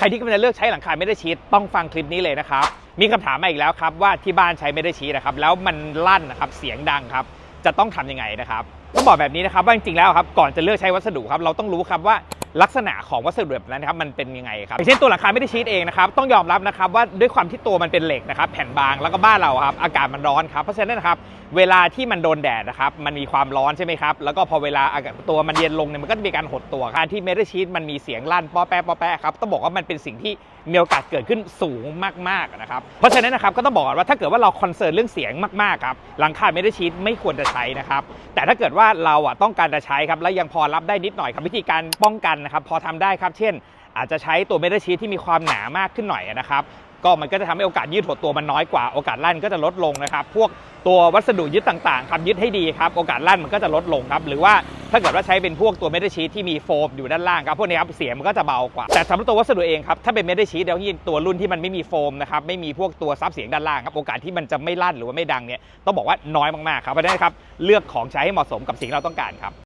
ใครที่กำลังจะเลือกใช้หลังคาไม่ได้ชีตต้องฟังคลิปนี้เลยนะครับ มีคำถามมาอีกแล้วครับว่าที่บ้านใช้ไม่ได้ชีตนะครับ แล้วมันลั่นนะครับเสียงดังครับ จะต้องทำยังไงนะครับต้องบอกแบบนี้นะครับว่าจริงๆแล้วครับก่อนจะเลือกใช้วัสดุครับเราต้องรู้ครับว่า ลักษณะของวัสดุแบบนั้นครับมันเป็นยังไงครับอย่างเช่นตัวหลังคาไม่ได้ชีตเองนะครับต้องยอมรับนะครับว่าด้วยความที่ตัวมันเป็นเหล็กนะครับแผ่นบางแล้วก็บ้านเราครับอากาศมันร้อนครับเพราะฉะนั้นนะครับเวลาที่มันโดนแดดนะครับมันมีความร้อนใช่ไหมครับแล้วก็พอเวลาอากาศตัวมันเย็นลงเนี่ยมันก็จะมีการหดตัวการที่เมทัลชีตมันมีเสียงลั่นป้อแปะป้อแปะครับต้องบอกว่ามันเป็นสิ่งที่มีโอกาสเกิดขึ้นสูงมากๆนะครับเพราะฉะนั้นนะครับก็ต้องบอกว่าถ้าเกิดว่าเราคอนเซิร์นเรื่องเสียงมากๆครับหลังคาเมทัลชีตไม่ควรจะใช้นะครับแต่ถ้าเกิดว่าเราอะต้องการจะใช้ครับและยังพอรับได้นิดหน่อยครับวิธีการป้องกันนะครับพอทำได้ครับเช่น อาจจะใช้ตัวเมทัลชีตที่มีความหนามากขึ้นหน่อยนะครับก็มันก็จะทำให้โอกาสยืดหดตัวมันน้อยกว่าโอกาสลั่นก็จะลดลงนะครับ พวกตัววัสดุยึดต่างๆครับยึดให้ดีครับ โอกาสลั่นมันก็จะลดลงครับ หรือว่าถ้าเกิดว่าใช้เป็นพวกตัวเมทัลชีตที่มีโฟมอยู่ด้านล่างครับ พวกนี้ครับเสียงมันก็จะเบากว่า แต่สำหรับตัววัสดุเองครับ ถ้าเป็นเมทัลชีตเดี๋ยวยิ่งตัวรุ่นที่มันไม่มีโฟมนะครับ ไม่มีพวกตัวซับเสียงด้านล่างครับ โอกาสที่มันจะไม่ลั่นหรือว่าไม่ดังเนี่ย ต้องบอกว่าน้อยมากๆครับ เพราะฉะนั้นครับ เลือกของใช้ให้เหมาะสมกับสิ่งเราต้องการครับ